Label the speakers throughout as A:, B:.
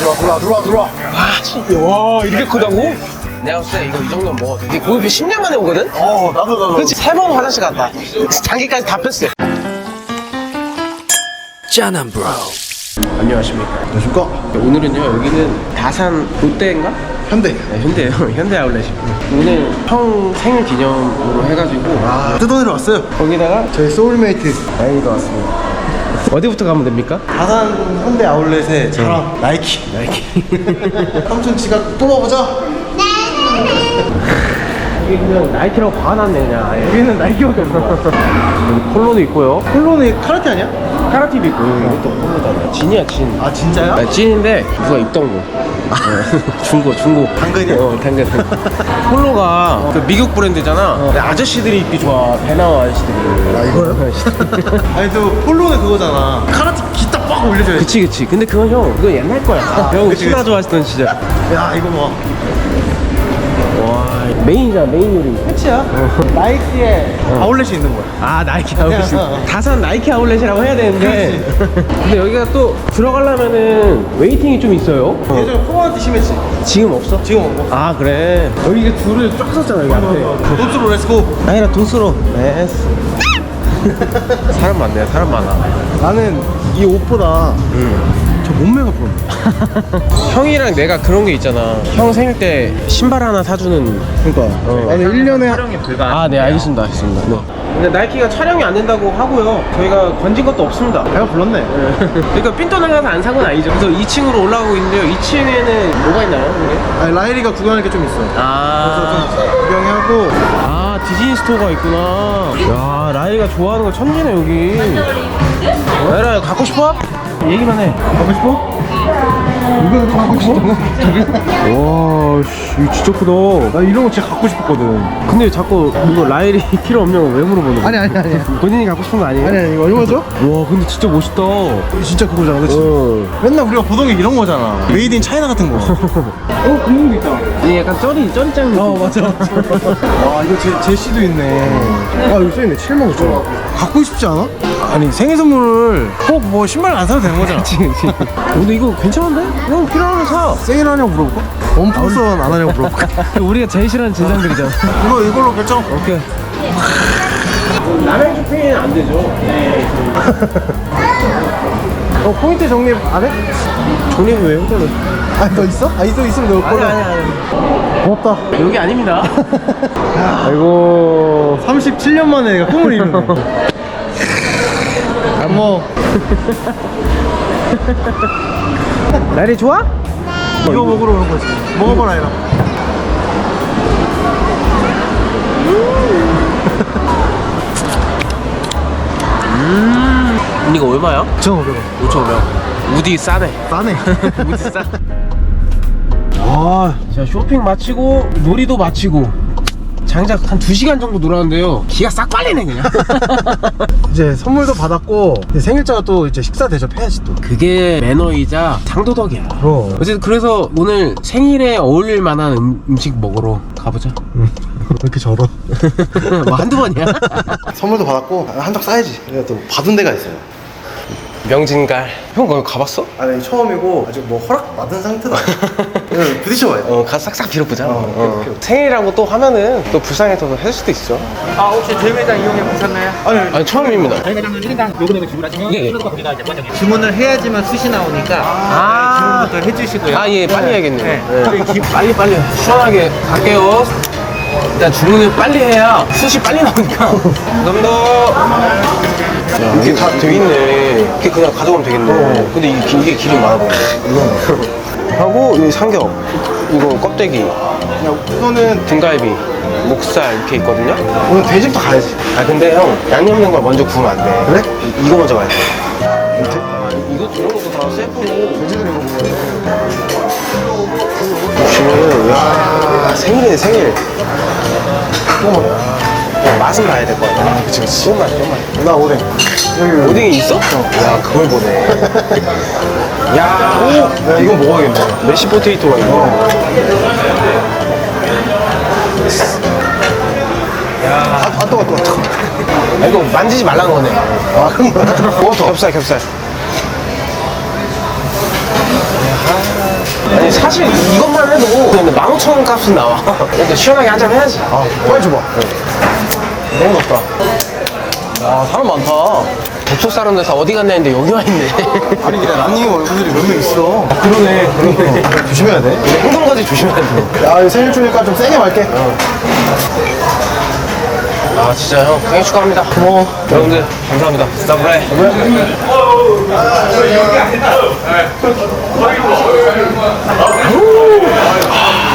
A: 들어와 들어와 들어와 들어와
B: 와 이렇게 크다고? 내가 봤을 때 이거 이 정도는 먹어도 돼. 고기 10년 만에 오거든?
A: 어 나도 나도
B: 그렇지 세 번 화장실 갔다. 장기까지 다 폈어. 짠한 브로. 안녕하십니까.
A: 안녕하십니까
B: 오늘은요 여기는 다산 롯데인가?
A: 현대
B: 네, 현대요. 현대 아울렛이고 오늘 형 생일 기념으로 해가지고
A: 아 뜯어내러 왔어요
B: 거기다가
A: 저희 소울메이트
B: 다행히도 왔습니다. 어디부터 가면 됩니까?
A: 다산 현대 아울렛의 자랑 나이키 나이키 삼촌 지갑 뽑아보자
B: 이게 그냥 나이키라고 박아놨네 그냥 아예. 여기는 나이키밖에. 여기 폴로도 있고요.
A: 폴로는 카라테 아니야?
B: 카라티도 있고 이것도 폴로잖아. 진이야 진.
A: 아 진짜야?
B: 나 찐인데 누가 입던 거. 어, 중고 중고.
A: 당근이야?
B: 어 당근. 폴로가 그 미국 브랜드잖아. 근데 아저씨들이 입기 좋아. 배 나와 아저씨들이.
A: 아 이거요? 아니 또 폴로는 그거잖아 카라테 기타 빡 올려줘야지
B: 그치 그치. 근데 그건 형 그거 옛날 거야. 형
A: 그치, 그치.
B: 좋아하시던 시절.
A: 야 이거 뭐
B: 와 메인이잖아 메인 요리.
A: 끝이야. 나이키에 아울렛이 있는 거야.
B: 아 나이키 아울렛
A: 어, 어.
B: 다산 나이키 아울렛이라고 해야 되는데. 근데 여기가 또 들어가려면은 웨이팅이 좀 있어요?
A: 예전에 포마한테 심했지.
B: 지금 없어?
A: 지금 없고
B: 아 그래. 여기가 줄을 쫙 섰잖아 여기 앞에.
A: 도트로 렛츠고
B: 아니라 돈스러. 네스 사람 많네 사람 많아.
A: 나는 이 옷보다 저 몸매가 부럽네
B: 형이랑 내가 그런 게 있잖아. 형 생일 때 신발 하나 사주는.
A: 그러니까.
B: 어.
A: 나는 1년에
B: 아네 알겠습니다 알겠습니다. 네. 근데 나이키가 촬영이 안 된다고 하고요. 저희가 건진 것도 없습니다.
A: 내가 불렀네.
B: 그러니까 삔또 나가서 안 산 건 아니죠. 그래서 2층으로 올라가고 있는데요. 2층에는 뭐가 있나요 형님?
A: 아니 라이리가 구경할 게 좀 있어
B: 아,
A: 그래서 좀 구경하고.
B: 아 디즈니 스토어가 있구나. 야 라이가 좋아하는 거 천지네 여기. 라이라 갖고 싶어? 얘기만 해 갖고 싶어?
A: 이거 좀 하고 싶어?
B: 와, 씨, 이거 진짜 크다.
A: 나 이런 거 진짜 갖고 싶었거든
B: 근데 자꾸 이거 라일이 필요 없냐고 왜 물어보는 거야?
A: 아니 아니 아니
B: 본인이 갖고 싶은 거 아니에요?
A: 아니 아니 이거 얼마죠?
B: 와, 근데 진짜 멋있다. 어.
A: 진짜 그거잖아 그치? 맨날 우리가 보던 게 이런 거잖아 메이드 인 차이나 같은 거
B: 어, 금융도 있다. 이게 약간 쩌리, 쩌리 짱. 어, 맞아.
A: 와 이거 제, 제시도 있네 아 이거 써있네 7만 9천 원 갖고 싶지 않아? 아니 생일 선물을 꼭 뭐 신발 안 사도 되는 거잖아
B: 근데 이거 괜찮은데? 형 필요하면 사.
A: 세일하냐고 물어볼까? 원플러스원 안 하냐고 물어볼까?
B: 우리가 제일 싫어하는 진상들이잖아.
A: 이거 이걸로 결정
B: 오케이. 남행 쇼핑은 안 되죠.
A: 어 포인트 정립 안 해?
B: 정리는 왜 혼자는?
A: 아니 너 있어? 아 있어 있으면 너
B: 아니, 아니, 아니.
A: 고맙다
B: 여기 아닙니다.
A: 아이고 37년 만에 내가 꿈을 이루네 아뭐
B: 날이 좋아?
A: 이거 먹으러 오는 거지 먹어봐라 얘라
B: 이거 얼마야?
A: 9,500원
B: 5,500원. 우디 싸네.
A: 싸네
B: 우디 싸. 와자 쇼핑 마치고 놀이도 마치고 장작 한 2시간 정도 놀았는데요. 기가 싹 빨리네 그냥.
A: 이제 선물도 받았고 이제 생일자가 또 이제 식사 대접해야지 또.
B: 그게 매너이자 상도덕이야.
A: 그럼.
B: 어쨌든 그래서 오늘 생일에 어울릴 만한 음, 음식 먹으러 가보자.
A: 왜 이렇게 저러
B: 뭐 한두 번이야?
A: 선물도 받았고 한턱 싸야지. 내가 또 받은 데가 있어요
B: 명진갈 형 거기 가봤어?
A: 아니 처음이고 아직 뭐 허락 받은 상태다 그냥 부딪혀봐야 돼
B: 어 가서 싹싹 빌어보자
A: 어,
B: 어.
A: 오케이, 오케이.
B: 생일이라고 또 하면은 또 불쌍해서 할 수도 있어
C: 아 혹시 매장 이용해 보셨나요?
A: 아니
B: 아니 처음입니다
C: 저희 매장은 1인당 요금액을 지불하시면
B: 예, 예.
C: 이제. 주문을 해야지만 숯이 나오니까
B: 아.
C: 주문부터 해주시고요.
B: 아예 빨리 해야겠네요
C: 네.
B: 네. 빨리 빨리 시원하게 갈게요 일단 주문을 빨리 해야 숯이 빨리 나오니까. 감사합니다. 야, 이게 다 되겠네. 이렇게 그냥 가져가면 되겠네. 근데 이게, 기- 이게 길이 많아 보이네 하고 이 삼겹 이거 껍데기.
A: 야 우선은
B: 등갈비 목살 이렇게 있거든요?
A: 오늘 돼지부터 가야지.
B: 아 근데 형 양념 있는 걸 먼저 구우면 안 돼.
A: 그래?
B: 이, 이거 먼저 가야 돼. 아, 이거 저런 것도 다 셀프로.
A: 돼지들 이거 먹어야.
B: 보시면은 야 생일이네 생일. 또 먹어 야, 맛은 봐야 될 것 같아. 그치 그치. 또 맛, 또 맛.
A: 나 오뎅. 여기
B: 오뎅이 있어? 야 그걸 보네. 야, 오!
A: 야 이거 먹어야겠네.
B: 메시 포테이토가 있고
A: 아 뜨거 뜨거 뜨거
B: 아, 이거 만지지 말라는 거네.
A: 아 그럼 뭐야
B: 겹살 겹살 5천 값은 나와. 근데 시원하게 한잔 해야지.
A: 아 빨리 줘봐 너무 덥다 아 사람 많다
B: 북쪽 사람들 다 어디 갔나 했는데 여기 와 있네.
A: 아니 근데 란닝 얼굴들이 몇 명 있어 아, 그러네 그러네 조심해야 돼
B: 행동까지 조심해야 돼.
A: 야, 이거 생일 주니까 좀 세게 말게.
B: 아 진짜 형 생일 축하합니다.
A: 고마워.
B: 여러분들 감사합니다. 스타브라이.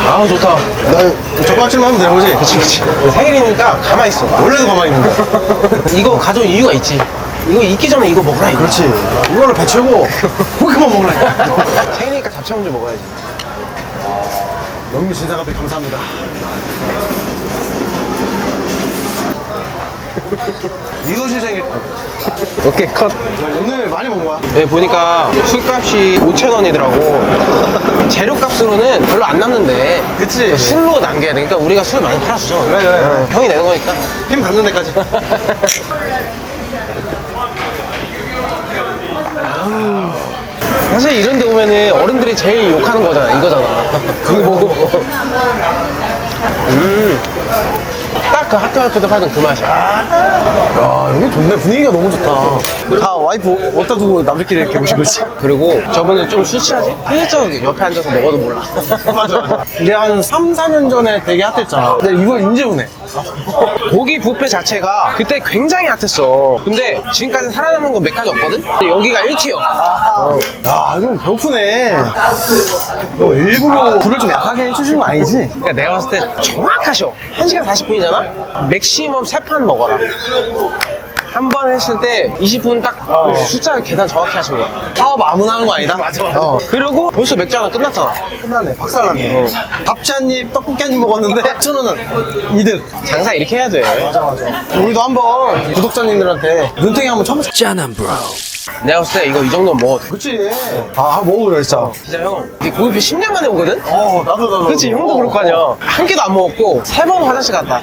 B: 아 좋다.
A: 나 젓가락질만 하면 되는 거지? 그치, 그치.
B: 생일이니까 가만히 있어.
A: 원래도 가만히 있는 거야.
B: 이거 가져온 이유가 있지. 이거 있기 전에 이거 먹으라 이거.
A: 그렇지. 이거를 배치고, 그만 먹으라.
B: 생일이니까 잡채 먼저 먹어야지.
A: 영미 진사가들 감사합니다. 이도시 생일.
B: 오케이 컷.
A: 오늘 많이 먹은 거야?
B: 네, 보니까 술값이 5천 원이더라고. 재료값으로는 별로 안 남는데.
A: 그치.
B: 술로 남겨야 되니까 우리가 술 많이 팔았어.
A: 그래, 그래, 그래.
B: 형이 내는 거니까.
A: 힘 닿는 데까지.
B: 사실 이런 데 오면은 어른들이 제일 욕하는 거잖아. 이거잖아. 그거. 음. 딱그 학교 앞에서 팔던 그 맛이야.
A: 야, 여기 좋네. 분위기가 너무 좋다. 다 와이프 어디다 두고 남들끼리 이렇게 오신 거지?
B: 그리고 저번에 좀 술 취하지? 슬쩍 옆에 앉아서 먹어도 몰라.
A: 맞아, 맞아. 내가 한 3, 4년 전에 되게 핫했잖아. 근데 이걸 오네.
B: 고기 뷔페 자체가 그때 굉장히 핫했어. 근데 지금까지 살아남은 건 몇 가지 없거든? 근데 여기가 1티어.
A: 야, 이건 배고프네. 너 일부러 불을 좀 약하게 해주신 거 아니지?
B: 그러니까 내가 봤을 때 정확하셔. 1시간 40분이잖아? 맥시멈 3판 먹어라. 한 번 했을 때 20분 딱 숫자 계산 정확히 하신 거야.
A: 사업 아무나 하는 거 아니다?
B: 맞아, 맞아.
A: 어.
B: 그리고 벌써 맥주 하나 끝났잖아.
A: 끝나네. 박살났네. 밥치 한 입, 떡볶이 한 입 먹었는데, 천원은 이득.
B: 장사 이렇게 해야 돼.
A: 맞아, 맞아. 우리도 한번 구독자님들한테 눈탱이 한번 쳐보자.
B: 내가 봤을 때 이거 이 정도는 먹어도 돼.
A: 그치. 아, 먹어보자, 진짜.
B: 진짜 형, 이게 고기뷔 10년 만에 오거든?
A: 어, 나도, 나도.
B: 그치, 형도 그럴 거 아니야. 한 끼도 안 먹었고, 세 번 화장실 갔다.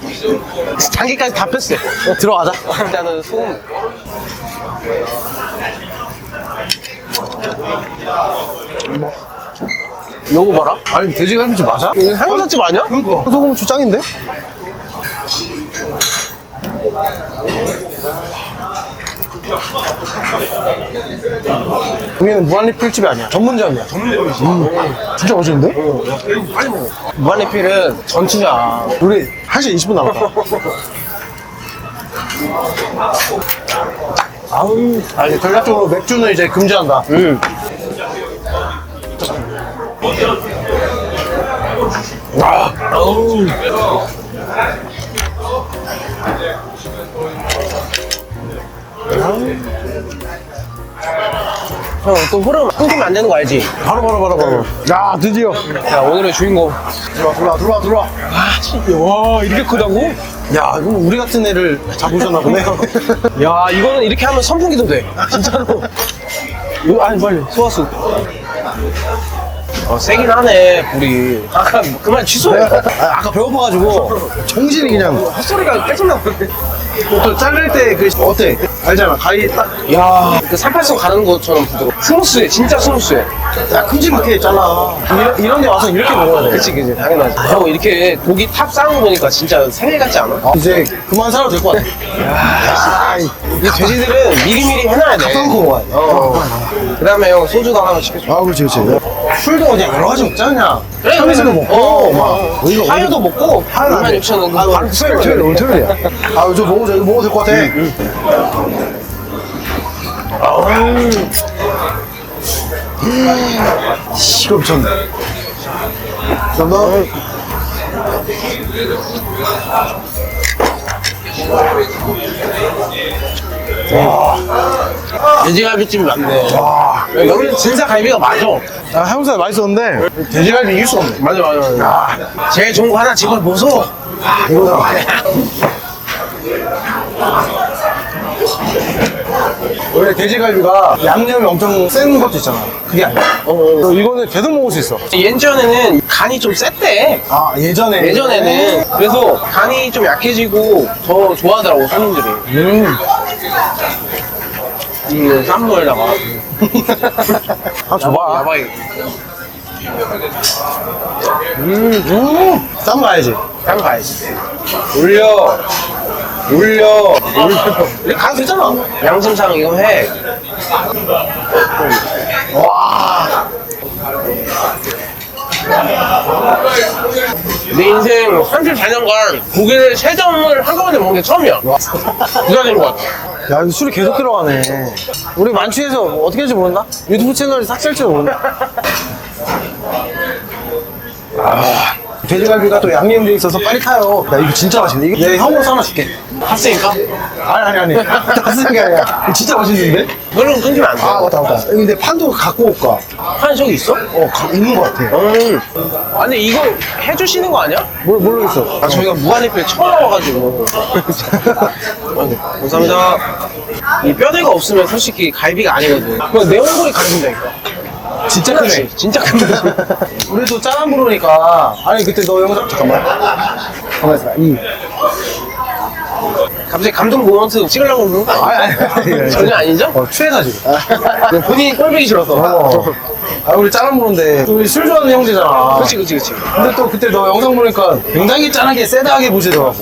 B: 장기까지 다 폈어.
A: 어, 들어가자.
B: 일단은 소금. 요거 봐라.
A: 아니, 돼지갈비집 맞아?
B: 이거 삼겹살집 아니야?
A: 그니까. 소금 주짱인데? 여기는 무한리필집이 아니야. 전문점이야. 전문점이지. 음, 진짜 맛있는데?
B: 빨리 먹어. 무한리필은 전투야.
A: 우리 1시 20분 남았다. 아우, 아, 이제 전략적으로 맥주는 이제 금지한다.
B: 응.
A: 아, 아우.
B: 형, 또 흐름 끊기면 안 되는 거 알지?
A: 바로, 바로, 바로, 바로. 야, 드디어.
B: 야, 오늘의 주인공.
A: 들어와, 들어와, 들어와, 들어와.
B: 아, 진짜. 와, 이렇게 크다고?
A: 야, 이건 우리 같은 애를 잡으셨나 보네.
B: 야, 이거는 이렇게 하면 선풍기도 돼. 진짜로. 이거, 아니, 빨리. 소화수. 어, 세긴 하네, 불이. 아까 그만 취소해.
A: 아, 아까 배고파가지고 정신이 그냥
B: 헛소리가 계속 나오는데.
A: 또 자를 때 그 어때? 알잖아 가위 딱
B: 야, 그 38선 가는 것처럼 부드러워. 스무스해, 진짜 스무스해.
A: 야, 큼직하게 잘라 이런, 이런 데 와서 이렇게 먹어야 돼
B: 그치, 그치, 당연하지. 형, 이렇게 고기 탑 쌓은 거 보니까 진짜 생일 같지 않아?
A: 아, 이제 그만 살아도 될 것 같아 야,
B: 이이 돼지들은 미리미리 해놔야 돼.
A: 갖다 놓고 먹어야 돼
B: 어. 그 다음에 형, 소주도 하나만 시켜줘.
A: 아 그렇지 그렇지 술도 그냥 여러 가지
B: 그래,
A: 참이슬도
B: 그래.
A: 먹고
B: 어,
A: 막.
B: 어.
A: 어디가
B: 하여도 먹고,
A: 하여도 안 돼.
B: 26,000원.
A: 아, 오늘 토요일 토요일 오늘 토요일이야. 아 저 먹어보자 이거 먹어도 될 것 같아. 아우 시간 미쳤네. 감사합니다
B: 돼지갈비집이 많네.
A: 와
B: 여기는 진짜 갈비가 맞아.
A: 아, 해운살 맛있었는데 돼지갈비 이길 수 없네
B: 맞아, 맞아, 맞아. 제일 좋은 거 하나 집어보소.
A: 아, 이거다 원래 돼지갈비가 양념이 엄청 센 것도 있잖아 그게 아니야 어, 이거는 계속 먹을 수 있어
B: 예전에는 간이 좀 셌대.
A: 아 예전에
B: 예전에는. 그래서 간이 좀 약해지고 더 좋아하더라고, 손님들이.
A: 음.
B: 음, 쌈무에다가.
A: 아 줘봐
B: 야바이.
A: 음, 쌈 가야지.
B: 딴 가야지. 올려. 올려. 올려. 이렇게 가도 되잖아. 양심상 이거 해.
A: 와.
B: 내 인생 34년간 고기를 세 점을 한꺼번에 먹는 게 처음이야. 된것 같아.
A: 야, 이거 술이 계속 들어가네. 우리 만취해서 어떻게 할지 모른다? 유튜브 채널이 삭제할지도 모른다. 아, 돼지갈비가 또 양념돼 있어서 빨리 타요. 야, 이거 진짜 맛있네. 이거 내 형으로 하나 줄게.
B: 핫스니까?
A: 아니, 아니, 아니. 아니라. 이거 진짜 맛있는데?
B: 그럼 끊기면 안 돼.
A: 아, 맞다, 맞다. 근데 판도 갖고 올까?
B: 한적 있어?
A: 어, 가- 있는 것 같아.
B: 음. 아니 근데 이거 해주시는 거 아니야?
A: 뭘, 모르겠어.
B: 아 저희가 무한리필 처음 와가지고 아, 네. 감사합니다 이 뼈대가 없으면 솔직히 갈비가 아니거든 그냥 내 얼굴이 갈비인다니까
A: 진짜 크네.
B: 그치? 진짜 큰 거지
A: 우리도 짠한 부르니까. 아니, 그때 너 영상, 잠깐만. 가만 있어. 이.
B: 갑자기 감동 모먼트 찍으려고 그러는 거 아니야?
A: 아니, 아니, 아니.
B: 전혀 아니죠?
A: 어, 취해가지고.
B: 그냥 본인이 꼴보기 싫어서
A: 어. 아, 우리 짠한 부르인데. 우리 술 좋아하는 형제잖아.
B: 그치 그치 그치
A: 근데 또 그때 너 영상 보니까 굉장히 짠하게 세다하게 보시더라고.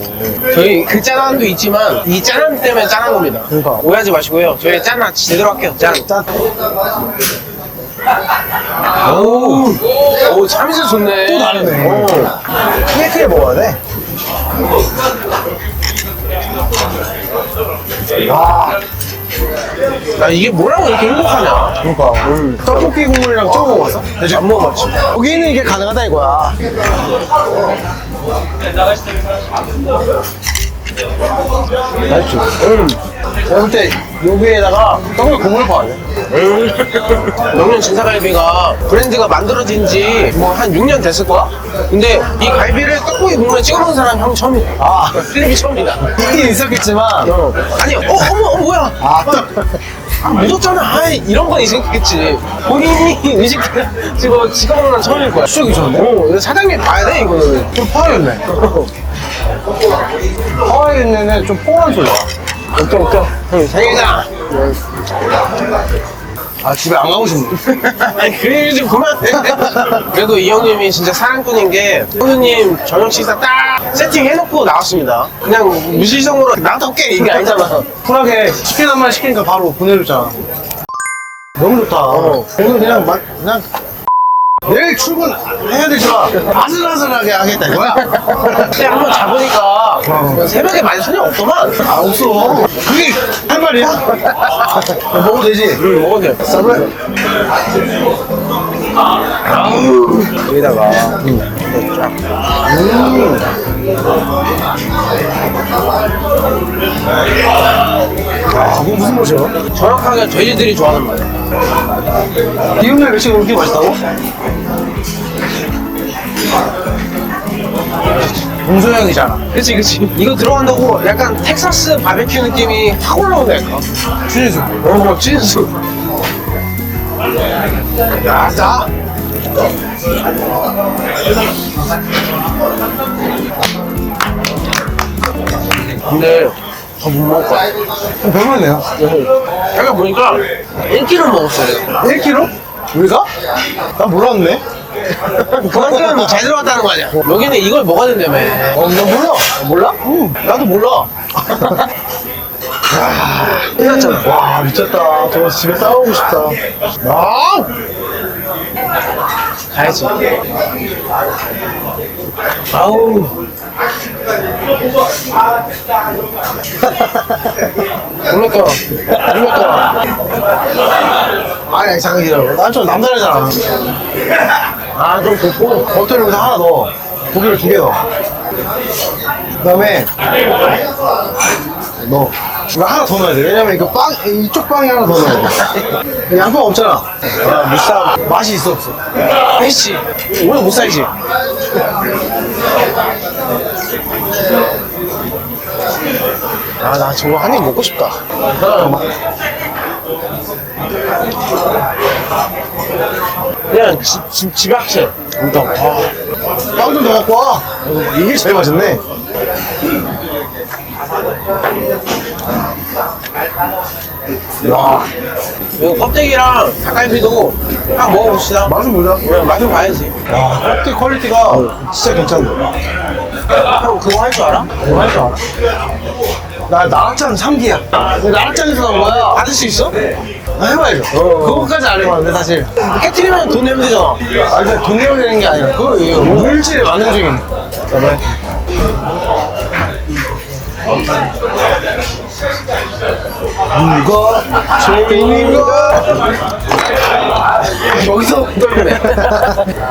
B: 저희 그 짠함도 있지만 이 짠함 때문에 짠한 겁니다
A: 그러니까.
B: 오해하지 마시고요 저희 짠함 제대로 할게요 짠
A: 짠.
B: 오, 오 참이슬 좋네
A: 또 다르네.
B: 오.
A: 크게 크게 먹어야 돼.
B: 야 이게 뭐라고 이렇게 행복하냐
A: 그러니까. 떡볶이 국물이랑 찍어 먹었어?
B: 안 먹어봤지
A: 여기는 이게 가능하다 이거야. 맛있지? 응. 내가 볼 때 여기에다가 떡볶이 국물 봐야 돼.
B: 명륜 진사갈비가 브랜드가 만들어진 지 뭐 한 6년 됐을 거야. 근데 이 갈비를 떡볶이 국물에 찍어 먹는 사람 형 처음이야.
A: 아.
B: 필립이 처음이다.
A: 있긴 있었겠지만.
B: 어. 아니, 어, 어머, 어, 뭐야.
A: 아,
B: 아, 묻었잖아. 아이, 이런 건 있었겠지. 본인이 음식 찍어, 찍어 먹는 건 처음일 거야.
A: 추억이 좋은데?
B: 어, 이거 사장님 봐야 돼, 이거는.
A: 좀 퍼야겠네. 퍼야겠네는 좀 뽀한 소리야.
B: 어떤, 어떤. 형, 사장이다.
A: 아, 집에 안 가고 싶네.
B: 아니 그 얘기 좀 그만해 그래도 이 형님이 진짜 사랑꾼인 게 형님 저녁 식사 딱 세팅해놓고 나왔습니다 그냥 무시성으로 나도 올게 이게 아니잖아
A: 쿨하게 치킨 한 마리 시키니까 바로 보내줬잖아. 너무 좋다.
B: 어.
A: 오늘 그냥 막, 그냥. 내일 출근 해야 되지만 아슬아슬하게 하겠다 이거야.
B: 근데 한번 잡으니까 새벽에 많이 손이 없더만
A: 아, 없어. 그게 할 말이야? 먹어도 되지?
B: 응 먹어도 돼
A: 서브.
B: 여기다가
A: 아, 그거 무슨 맛이야?
B: 정확하게 돼지들이 좋아하는 맛
A: 기름날 멸치가 그렇게 맛있다고? 동서양이잖아.
B: 그치 그치 이거 들어간다고 약간 텍사스 바베큐 느낌이 확 올라온다니까
A: 추진수.
B: 어 진수
A: 야, 자.
B: 근데 더못 먹을 거야
A: 별로네요.
B: 내가 보니까 1kg 먹었어요
A: 1kg? 우리가? 난 몰랐네.
B: 그만큼 뭐잘 들어갔다는 거 아니야 여기는 이걸 먹어야 된다며
A: 어, 나 몰라. 몰라? 응. 나도 몰라.
B: 끝났잖아
A: 와, 미쳤다. 저거 집에 싸우고 싶다. 아!
B: 가야지 아우 그러니까 그러니까
A: 아니, 기다려. 난좀 남다르잖아.
B: 아좀 굽고
A: 겉을 여기다 하나 넣어. 고기를 두 개 넣어. 그 다음에, 넣어. 이거 하나 더 넣어야 돼. 왜냐면 이거 빵, 이쪽 빵이 하나 더 넣어야 돼. 양파 없잖아. 야, 무쌈 맛이 있어, 없어?
B: 혜씨 오늘 못 살지 아 나 저거 한 입 먹고 싶다 그냥 집, 집, 집 앞에
A: 일단, 아. 빵좀 더 갖고 와. 이게 제일 맛있네. 야,
B: 이거 껍데기랑 닭갈비도 한 먹어봅시다.
A: 맛은 보자.
B: 그래, 맛은 봐야지.
A: 와, 껍질 퀄리티가 진짜 괜찮네.
B: 형 그거 할 줄 알아?
A: 뭐할줄 알아? 나 나락장 3기야. 나락장에서 나온 거야. 받을 수 있어? 나 해봐야죠. 그거까지 안 해봤는데 사실.
B: 깨트리면 돈 내면 되잖아.
A: 아, 근데 돈 내면 되는 게 아니라 그거 이거 물질의 만능 중이네. 잠깐만. 누가 죄인인가?
B: 여기서 떨리네.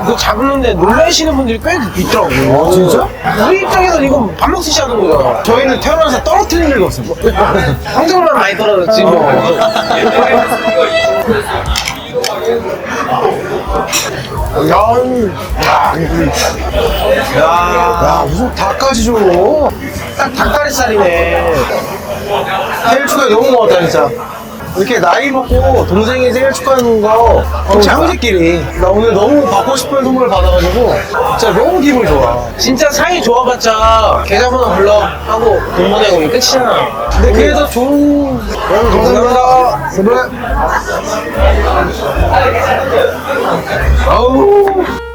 B: 이거 잡는데 놀라시는 분들이 꽤 있더라고.
A: 아, 진짜?
B: 우리 입장에서 이건 밥 먹듯이 하는 거잖아.
A: 저희는 태어나서 떨어뜨린 일이 없어요.
B: 성적만 많이 떨어졌지 뭐.
A: 야, 야, 야, 무슨 닭까지 줘. 딱 닭다리살이네. 생일 축하 너무 고맙다, 진짜. 이렇게 나이 먹고 동생이 생일 축하하는 거, 진짜 형제끼리. 나 오늘 너무 받고 싶은 선물을 받아가지고, 진짜 너무 기분이 좋아.
B: 진짜 사이 좋아봤자 계좌번호 불러 하고 돈 보내고 이게 끝이잖아.
A: 근데 그게 더 좋은. 감사합니다. 그래.
B: 아우.